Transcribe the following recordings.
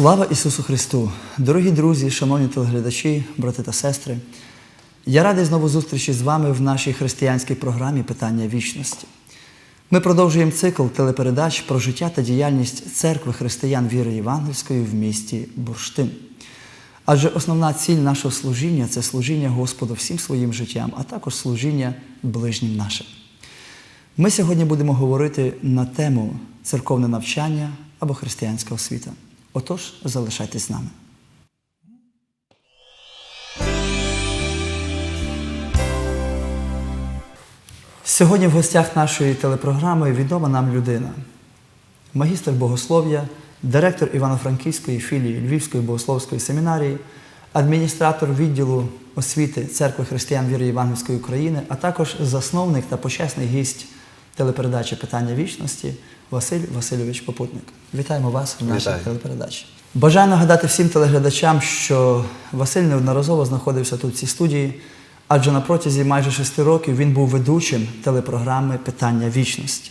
Слава Ісусу Христу! Дорогі друзі, шановні телеглядачі, брати та сестри! Я радий знову зустрічі з вами в нашій християнській програмі Питання вічності. Ми продовжуємо цикл телепередач про життя та діяльність церкви християн віри Євангельської в місті Бурштин. Адже основна ціль нашого служіння це служіння Господу всім своїм життям, а також служіння ближнім нашим. Ми сьогодні будемо говорити на тему церковне навчання або християнська освіта. Отож, залишайтесь з нами. Сьогодні в гостях нашої телепрограми відома нам людина, магістр богослов'я, директор Івано-Франківської філії Львівської богословської семінарії, адміністратор відділу освіти Церкви християн віри Євангельської України, а також засновник та почесний гість телепередачі Питання вічності Василь Васильович Попутник. Вітаємо вас в нашій Вітаю. телепередачі. Бажаю нагадати всім телеглядачам, що Василь неодноразово знаходився тут в цій студії, адже на протязі майже шести років він був ведучим телепрограми Питання вічності.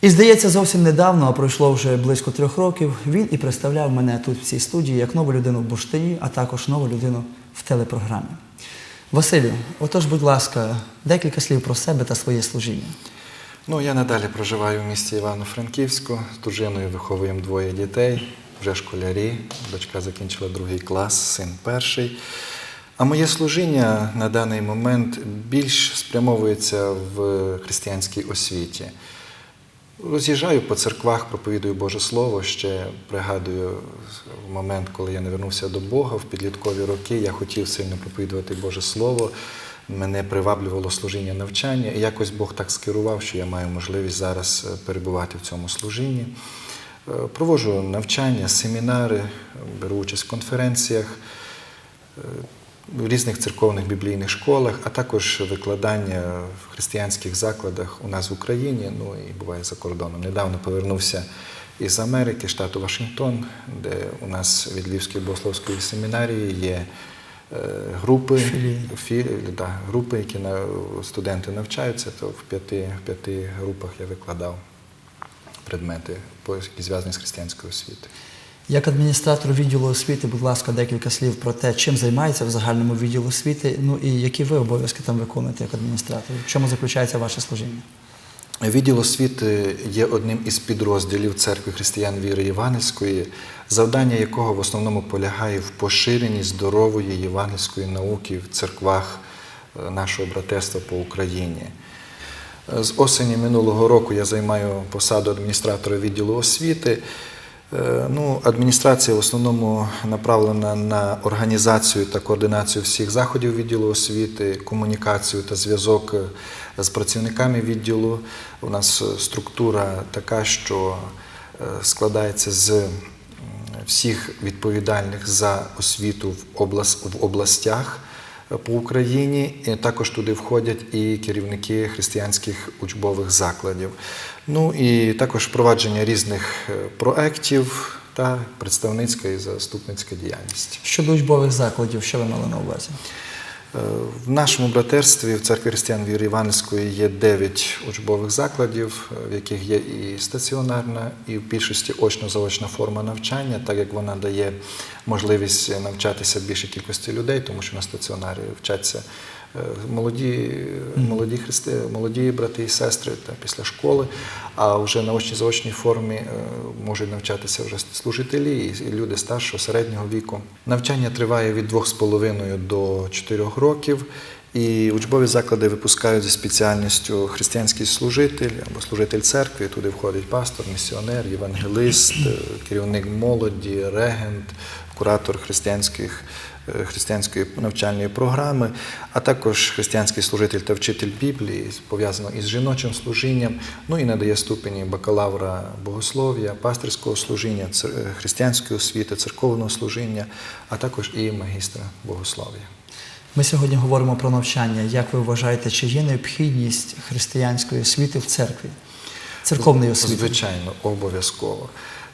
І здається, зовсім недавно, а пройшло вже близько трьох років, він і представляв мене тут в цій студії як нову людину в Бурштині, а також нову людину в телепрограмі. Василю, отож, будь ласка, декілька слів про себе та своє служіння. Ну, я надалі проживаю в місті Івано-Франківську. З дружиною виховуємо двоє дітей, вже школярі. Дочка закінчила другий клас, син перший. А моє служіння на даний момент більш спрямовується в християнській освіті. Роз'їжджаю по церквах, проповідую Боже Слово. Ще пригадую момент, коли я не вернувся до Бога в підліткові роки. Я хотів сильно проповідувати Боже Слово. Мене приваблювало служіння навчання. І якось Бог так скерував, що я маю можливість зараз е, перебувати в цьому служінні. Е, Проводжу навчання, семінари, беру участь в конференціях в різних церковних біблійних школах, а також викладання в християнських закладах у нас в Україні, ну і буває за кордоном. Недавно повернувся із Америки, штату Вашингтон, де у нас від Львівської богословської семінарії є е, групи, Філії. фі- да, групи, які на, студенти навчаються, то в п'яти, в п'яти групах я викладав предмети, які зв'язані з християнською освітою. Як адміністратор відділу освіти, будь ласка, декілька слів про те, чим займається в загальному відділу освіти, ну і які ви обов'язки там виконуєте як адміністратор? В чому заключається ваше служіння? Відділ освіти є одним із підрозділів церкви християн віри Євангельської, завдання якого в основному полягає в поширенні здорової євангельської науки в церквах е, нашого братерства по Україні. Е, З осені минулого року я займаю посаду адміністратора відділу освіти. Е, Ну, адміністрація в основному направлена на організацію та координацію всіх заходів відділу освіти, комунікацію та зв'язок з працівниками відділу. У нас е, структура така, що е, складається з всіх відповідальних за освіту в, облас, в областях е, по Україні. І також туди входять і керівники християнських учбових закладів. Ну і також впровадження різних проєктів та представницька і заступницька діяльність. Щодо учбових закладів, що ви мали на увазі? Е, В нашому братерстві в церкві християн віри Іванської є дев'ять учбових закладів, е, в яких є і стаціонарна, і в більшості очно-заочна форма навчання, так як вона дає можливість навчатися більшій кількості людей, тому що на стаціонарі вчаться е, молоді, молоді, христи, молоді брати і сестри та після школи, а вже на очній-заочній формі е, можуть навчатися вже служителі і люди старшого середнього віку. Навчання триває від 2,5 до 4 років. І учбові заклади випускають зі спеціальністю християнський служитель або служитель церкви. Туди входить пастор, місіонер, євангелист, е, керівник молоді, регент, куратор християнських, е, християнської навчальної програми, а також християнський служитель та вчитель Біблії, пов'язано із жіночим служінням, ну і надає ступені бакалавра богослов'я, пастирського служіння, е, християнської освіти, церковного служіння, а також і магістра богослов'я. Ми сьогодні говоримо про навчання. Як ви вважаєте, чи є необхідність християнської освіти в церкві? Церковної освіти? Звичайно, обов'язково.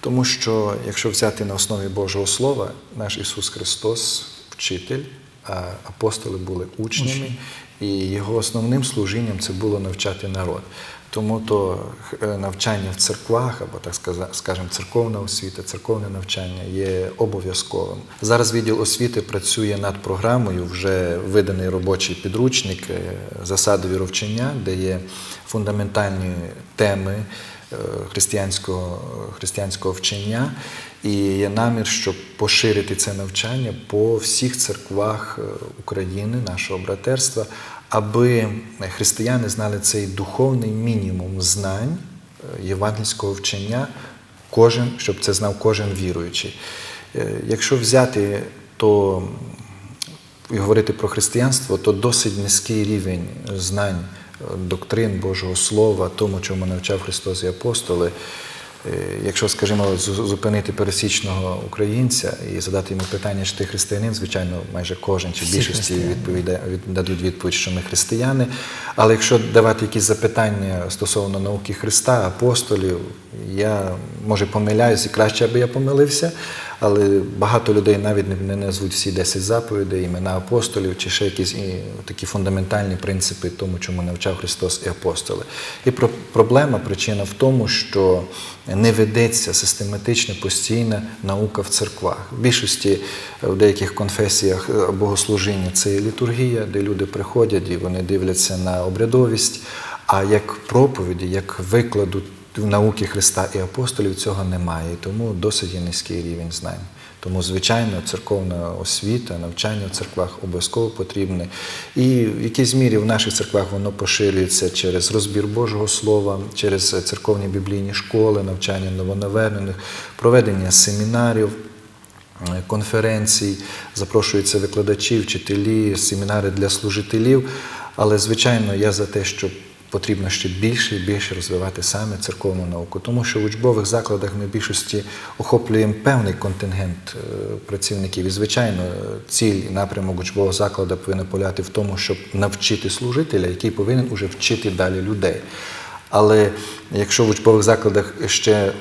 Тому що, якщо взяти на основі Божого Слова, наш Ісус Христос вчитель, а апостоли були учнями, і його основним служінням це було навчати народ. Тому то е, навчання в церквах, або так скажемо, церковна освіта, церковне навчання є обов'язковим. Зараз відділ освіти працює над програмою, вже виданий робочий підручник е, засади віровчення, де є фундаментальні теми християнського, християнського вчення. І є намір, щоб поширити це навчання по всіх церквах е, України, нашого братерства, аби християни знали цей духовний мінімум знань е, євангельського вчення, кожен, щоб це знав кожен віруючий. Е, Якщо взяти, то і говорити про християнство, то досить низький рівень знань е, доктрин Божого Слова, тому, чому навчав Христос і апостоли. Е, Якщо, скажімо, зупинити пересічного українця і задати йому питання, чи ти християнин, звичайно, майже кожен чи більшості дадуть відповідь, що ми християни. Але якщо давати якісь запитання стосовно науки Христа, апостолів, я може помиляюсь і краще, аби я помилився. Але багато людей навіть не, назвуть всі 10 заповідей, імена апостолів чи ще якісь і, такі фундаментальні принципи тому, чому навчав Христос і апостоли. І про, проблема, причина в тому, що не ведеться систематична постійна наука в церквах. В більшості е, в деяких конфесіях е, богослужіння це є літургія, де люди приходять і вони дивляться на обрядовість. А як проповіді, як викладу науки Христа і апостолів цього немає, і тому досить є низький рівень знань. Тому, звичайно, церковна освіта, навчання в церквах обов'язково потрібне. І в якійсь мірі в наших церквах воно поширюється через розбір Божого Слова, через церковні біблійні школи, навчання новонавернених, проведення семінарів. е, Конференцій, запрошуються викладачі, вчителі, семінари для служителів. Але, звичайно, я за те, щоб потрібно ще більше і більше розвивати саме церковну науку, тому що в учбових закладах ми в більшості охоплюємо певний контингент е, працівників. І, звичайно, ціль і напрямок учбового закладу повинен полягати в тому, щоб навчити служителя, який повинен уже вчити далі людей. Але якщо в учбових закладах ще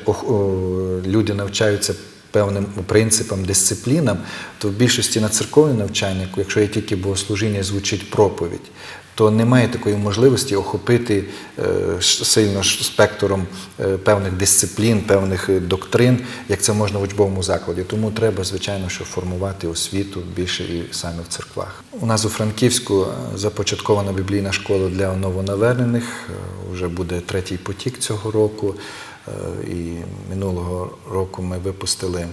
люди навчаються певним принципам, дисциплінам, то в більшості на церковне навчання, якщо є тільки богослужіння, звучить проповідь, то немає такої можливості охопити е, сильно спектром е, певних дисциплін, певних е, доктрин, як це можна в учбовому закладі. Тому треба, звичайно, що формувати освіту більше і саме в церквах. У нас у Франківську започаткована біблійна школа для новонавернених. Вже буде третій потік цього року. І минулого року ми випустили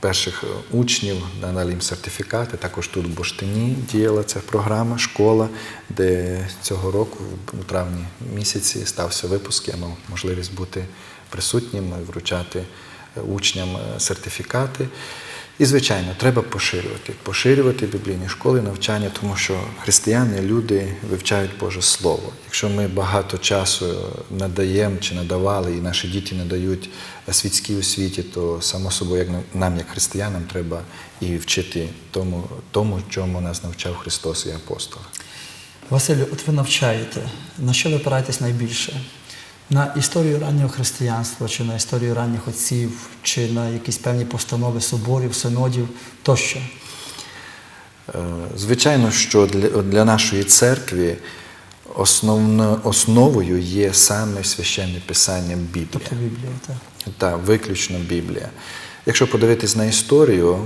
перших учнів, надали їм сертифікати. Також тут в Боштині діяла ця програма, школа, де цього року, у травні місяці, стався випуск. Я мав можливість бути присутнім вручати е, учням е, сертифікати. І, звичайно, треба поширювати, поширювати біблійні школи, навчання, тому що християни, люди вивчають Боже Слово. Якщо ми багато часу надаємо чи надавали, і наші діти надають світській освіті, то само собою, як нам- як християнам, треба і вчити тому, тому чому нас навчав Христос і апостоли. Василю, от ви навчаєте. На що ви опираєтесь найбільше? На історію раннього християнства, чи на історію ранніх отців, чи на якісь певні постанови соборів, синодів тощо? Е, Звичайно, що для, для нашої церкви основно, основою є саме священне писання Біблія. Тобто Біблія, так. Так, виключно Біблія. Якщо подивитись на історію,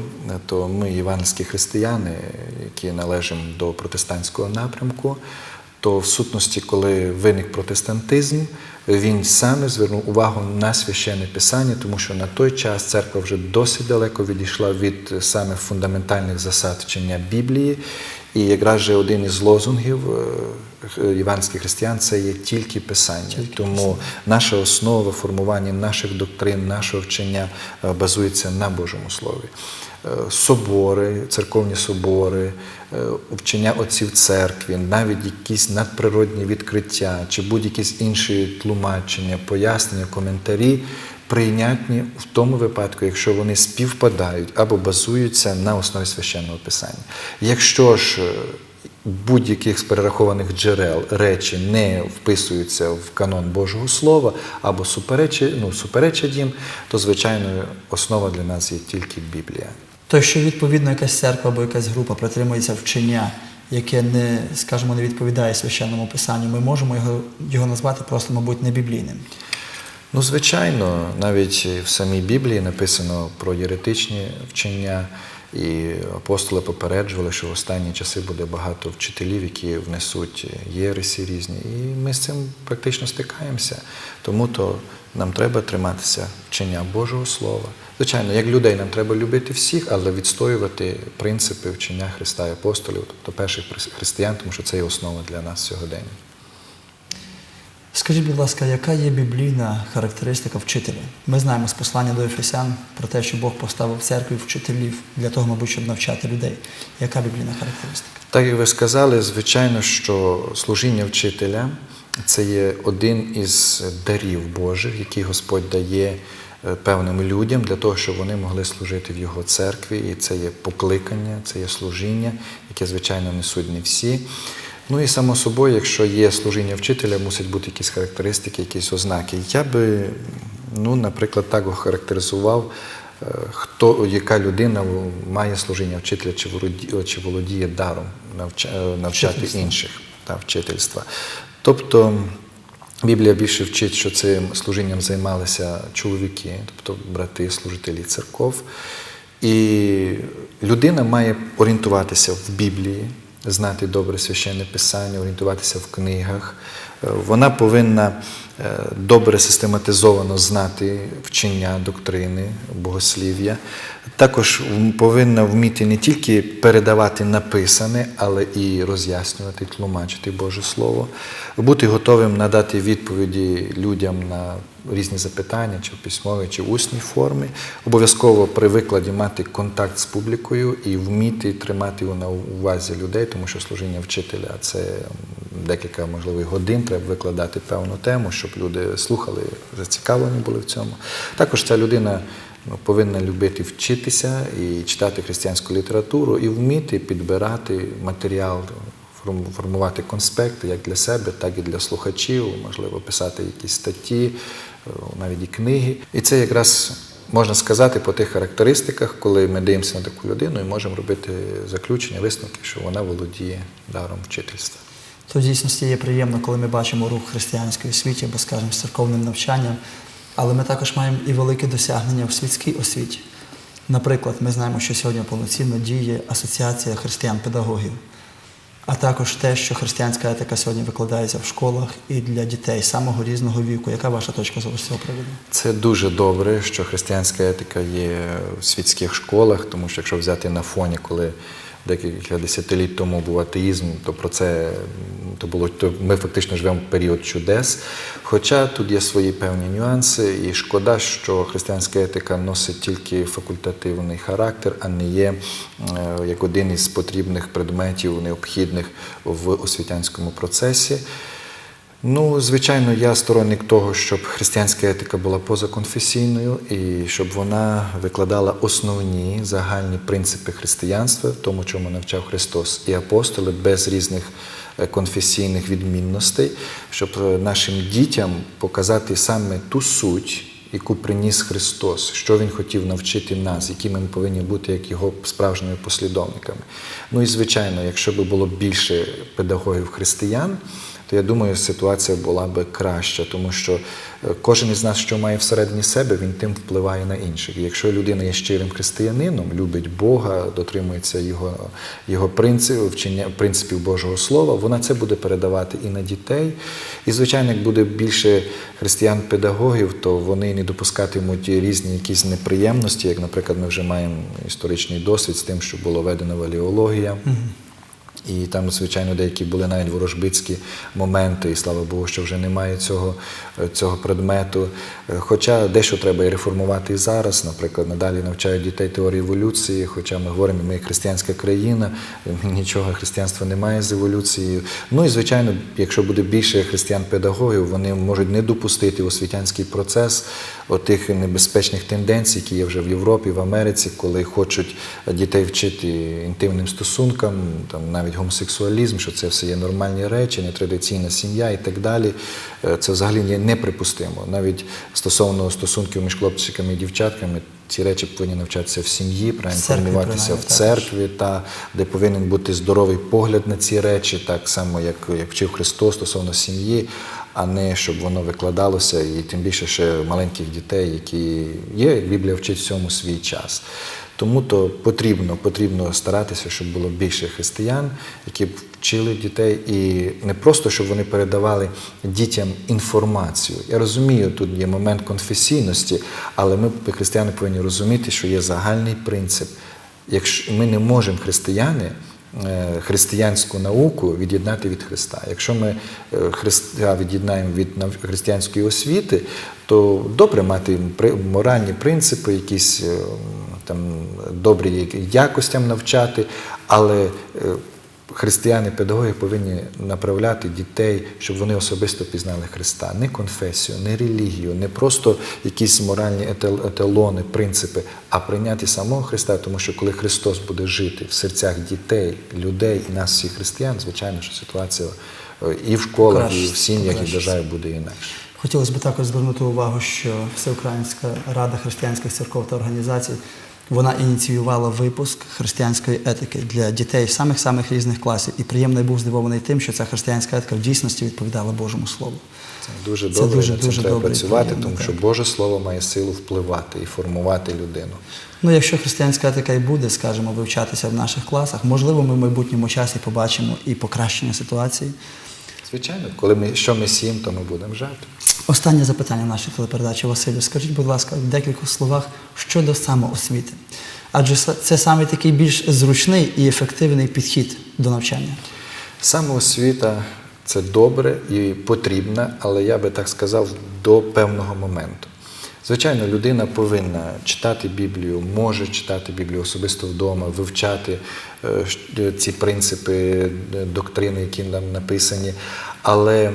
то ми, євангельські християни, які належимо до протестантського напрямку, то в сутності, коли виник протестантизм, він саме звернув увагу на священне писання, тому що на той час церква вже досить далеко відійшла від саме фундаментальних засад вчення Біблії. І якраз же один із лозунгів е, євангельських християн це є тільки писання. Тому наша основа формування наших доктрин, нашого вчення е, базується на Божому Слові. Собори, церковні собори, е, вчення отців церкві, навіть якісь надприродні відкриття чи будь-якісь інші тлумачення, пояснення, коментарі прийнятні в тому випадку, якщо вони співпадають або базуються на основі священного писання. Якщо ж е, будь-яких з перерахованих джерел речі не вписуються в канон Божого Слова або ну, суперечать їм, то звичайно основа для нас є тільки Біблія. То, що відповідно якась церква або якась група притримується вчення, яке не, скажімо, не відповідає священному писанню, ми можемо його, його назвати просто, мабуть, небіблійним. Ну, звичайно, навіть в самій Біблії написано про єретичні вчення, і апостоли попереджували, що в останні часи буде багато вчителів, які внесуть єресі різні. І ми з цим практично стикаємося. Тому то нам треба триматися вчення Божого Слова. Звичайно, як людей нам треба любити всіх, але відстоювати принципи вчення Христа і апостолів, тобто перших християн, тому що це є основа для нас сьогодення. Скажіть, будь ласка, яка є біблійна характеристика вчителя? Ми знаємо з послання до Ефесян про те, що Бог поставив церкві вчителів для того, мабуть, щоб навчати людей. Яка біблійна характеристика? Так як ви сказали, звичайно, що служіння вчителя це є один із дарів Божих, які Господь дає певним людям для того, щоб вони могли служити в його церкві. І це є покликання, це є служіння, яке, звичайно, несуть не всі. Ну і само собою, якщо є служіння вчителя, мусять бути якісь характеристики, якісь ознаки. Я би, ну, наприклад, так охарактеризував, е, хто, яка людина має служіння вчителя чи володіє, чи володіє даром е, навчати інших та вчительства. Тобто Біблія більше вчить, що цим служінням займалися чоловіки, тобто брати, служителі церков. І людина має орієнтуватися в Біблії, знати добре священне писання, орієнтуватися в книгах. Е, Вона повинна добре систематизовано знати вчення доктрини, богослів'я. Також повинна вміти не тільки передавати написане, але і роз'яснювати, тлумачити Боже Слово, бути готовим надати відповіді людям на різні запитання, чи в письмовій, чи в усній формі. Обов'язково при викладі мати контакт з публікою і вміти тримати на увазі людей, тому що служіння вчителя це декілька можливо годин. Треба викладати певну тему, щоб люди слухали, зацікавлені були в цьому. Також ця людина ну, повинна любити вчитися і читати християнську літературу, і вміти підбирати матеріал форм- формувати конспекти як для себе, так і для слухачів, можливо, писати якісь статті, е, навіть і книги. І це якраз можна сказати по тих характеристиках, коли ми дивимося на таку людину і можемо робити заключення, висновки, що вона володіє даром вчительства. То в дійсності є приємно, коли ми бачимо рух християнської освіті, або, скажімо, з церковним навчанням, але ми також маємо і велике досягнення в світській освіті. Наприклад, ми знаємо, що сьогодні повноцінно діє Асоціація християн-педагогів, а також те, що християнська етика сьогодні викладається в школах і для дітей самого різного віку. Яка ваша точка зору з цього приводу? Це дуже добре, що християнська етика є в світських школах, тому що якщо взяти на фоні, коли декілька десятиліть тому був атеїзм, то про це то було то ми фактично живемо в період чудес. Хоча тут є свої певні нюанси, і шкода, що християнська етика носить тільки факультативний характер, а не є е, як один із потрібних предметів, необхідних в освітянському процесі. Ну, звичайно, я сторонник того, щоб християнська етика була позаконфесійною і щоб вона викладала основні загальні принципи християнства, в тому, чому навчав Христос і апостоли, без різних е, конфесійних відмінностей, щоб е, нашим дітям показати саме ту суть, яку приніс Христос, що Він хотів навчити нас, якими ми повинні бути як його справжніми послідовниками. Ну і звичайно, якщо б було більше педагогів християн, то я думаю, ситуація була би краща, тому що е, кожен із нас, що має всередині себе, він тим впливає на інших. І якщо людина є щирим християнином, любить Бога, дотримується його, його принципів, вчення принципів Божого Слова, вона це буде передавати і на дітей. І, звичайно, як буде більше християн-педагогів, то вони не допускатимуть різні якісь неприємності, як, наприклад, ми вже маємо історичний досвід з тим, що було введена валіологія. І там, звичайно, деякі були навіть ворожбицькі моменти, і слава Богу, що вже немає цього, е, цього предмету. Е, Хоча дещо треба і реформувати і зараз. Наприклад, надалі навчають дітей теорії еволюції, хоча ми говоримо, ми християнська країна, е, нічого християнства немає з еволюцією. Ну і звичайно, якщо буде більше християн-педагогів, вони можуть не допустити освітянський процес отих небезпечних тенденцій, які є вже в Європі, в Америці, коли хочуть дітей вчити інтимним стосункам, там навіть навіть гомосексуалізм, що це все є нормальні речі, нетрадиційна сім'я і так далі. Е, Це взагалі є неприпустимо. Навіть стосовно стосунків між хлопчиками і дівчатками, ці речі повинні навчатися в сім'ї, правильно формуватися в церкві, та де повинен бути здоровий погляд на ці речі, так само як, як вчив Христос стосовно сім'ї, а не щоб воно викладалося, і тим більше ще маленьких дітей, які є, як Біблія вчить всьому свій час. Тому то потрібно, потрібно старатися, щоб було більше християн, які б вчили дітей, і не просто щоб вони передавали дітям інформацію. Я розумію, тут є момент конфесійності, але ми, християни, повинні розуміти, що є загальний принцип. Якщо ми не можемо християни е, християнську науку від'єднати від Христа. Якщо ми е, Христа від'єднаємо від християнської освіти, то добре мати моральні принципи, якісь е, там добрі якостям навчати, але е, християни, педагоги повинні направляти дітей, щоб вони особисто пізнали Христа, не конфесію, не релігію, не просто якісь моральні етал- еталони, принципи, а прийняти самого Христа, тому що коли Христос буде жити в серцях дітей, людей і нас, всіх християн, звичайно, що ситуація е, і в школах, і в сім'ях, і в державі буде інакше. Хотілося б також звернути увагу, що Всеукраїнська рада християнських церков та організацій вона ініціювала випуск християнської етики для дітей самих-самих різних класів. І приємно я був здивований тим, що ця християнська етика в дійсності відповідала Божому Слову. Це дуже Це добре, дуже- над цим дуже треба добре працювати, приємно, тому так. що Боже Слово має силу впливати і формувати людину. Ну, якщо християнська етика і буде, скажімо, вивчатися в наших класах, можливо, ми в майбутньому часі побачимо і покращення ситуації. Звичайно, коли ми що ми сім, то ми будемо жати. Останнє запитання в нашій телепередачі Василю. Скажіть, будь ласка, в декількох словах щодо самоосвіти. Адже це саме такий більш зручний і ефективний підхід до навчання. Самоосвіта це добре і потрібна, але я би так сказав, до певного моменту. Звичайно, людина повинна читати Біблію, може читати Біблію особисто вдома, вивчати е, ці принципи, е, доктрини, які нам написані, але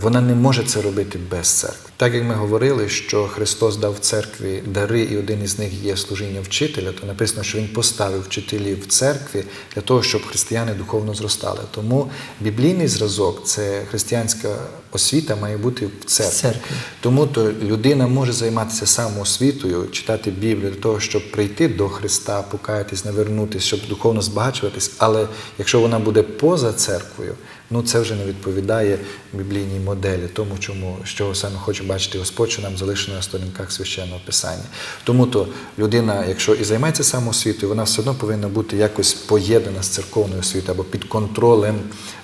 вона не може це робити без церкви. Так як ми говорили, що Христос дав церкві дари, і один із них є служіння вчителя, то написано, що Він поставив вчителів в церкві для того, щоб християни духовно зростали. Тому біблійний зразок це християнська освіта має бути в церкві. церкві. Тому то людина може займатися самоосвітою, читати Біблію для того, щоб прийти до Христа, покаятись, навернутися, щоб духовно збагачуватись. Але якщо вона буде поза церквою, ну це вже не відповідає біблійній моделі, тому чому з саме хоче бачити Господь, що нам залишено на сторінках священного писання. Тому то людина, якщо і займається самоосвітою, вона все одно повинна бути якось поєднана з церковною освітою або під контролем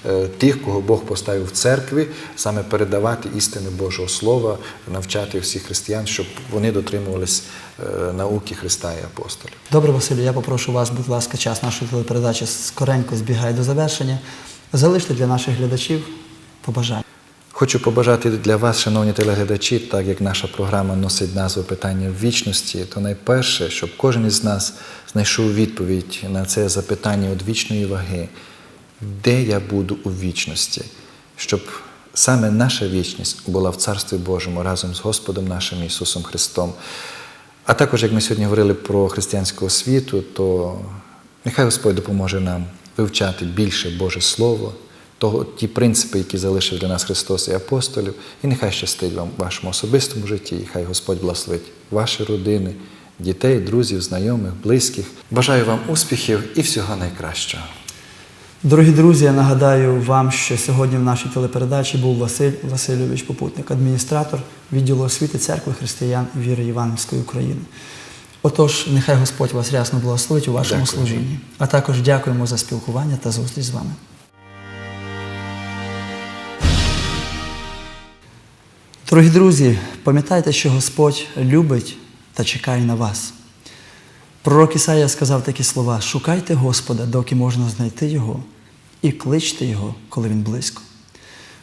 е, тих, кого Бог поставив в церкві, саме передавати істини Божого Слова, навчати всіх християн, щоб вони дотримувались е, науки Христа і апостолів. Добре, Василю, я попрошу вас, будь ласка, час нашої телепередачі скоренько збігає до завершення. Залиште для наших глядачів побажання. Хочу побажати для вас, шановні телеглядачі, так як наша програма носить назву питання вічності, то найперше, щоб кожен із нас знайшов відповідь на це запитання від вічної ваги, де я буду у вічності, щоб саме наша вічність була в Царстві Божому разом з Господом нашим Ісусом Христом. А також, як ми сьогодні говорили про християнську освіту, то нехай Господь допоможе нам вивчати більше Боже Слово, того, ті принципи, які залишив для нас Христос і апостолів, і нехай щастить вам в вашому особистому житті, і хай Господь благословить ваші родини, дітей, друзів, знайомих, близьких. Бажаю вам успіхів і всього найкращого. Дорогі друзі, я нагадаю вам, що сьогодні в нашій телепередачі був Василь Васильович Попутник, адміністратор відділу освіти церкви християн віри Іванівської України. Отож, нехай Господь вас рясно благословить у вашому Дякую. служінні. А також дякуємо за спілкування та зустріч з вами. Дорогі друзі, пам'ятайте, що Господь любить та чекає на вас. Пророк Ісая сказав такі слова: шукайте Господа, доки можна знайти Його, і кличте Його, коли Він близько.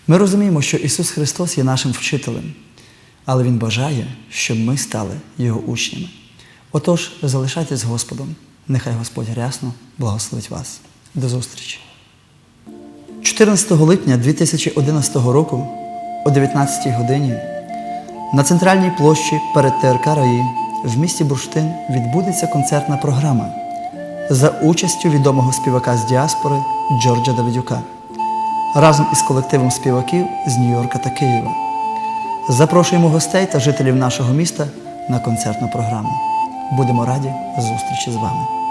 Ми розуміємо, що Ісус Христос є нашим вчителем, але Він бажає, щоб ми стали Його учнями. Отож, залишайтесь з Господом, нехай Господь рясно благословить вас. До зустрічі. 14 липня 2011 року о 19 годині на центральній площі перед ТРК РАІ в місті Бурштин відбудеться концертна програма за участю відомого співака з діаспори Джорджа Давидюка разом із колективом співаків з Нью-Йорка та Києва. Запрошуємо гостей та жителів нашого міста на концертну програму. Будемо раді зустрічі з вами.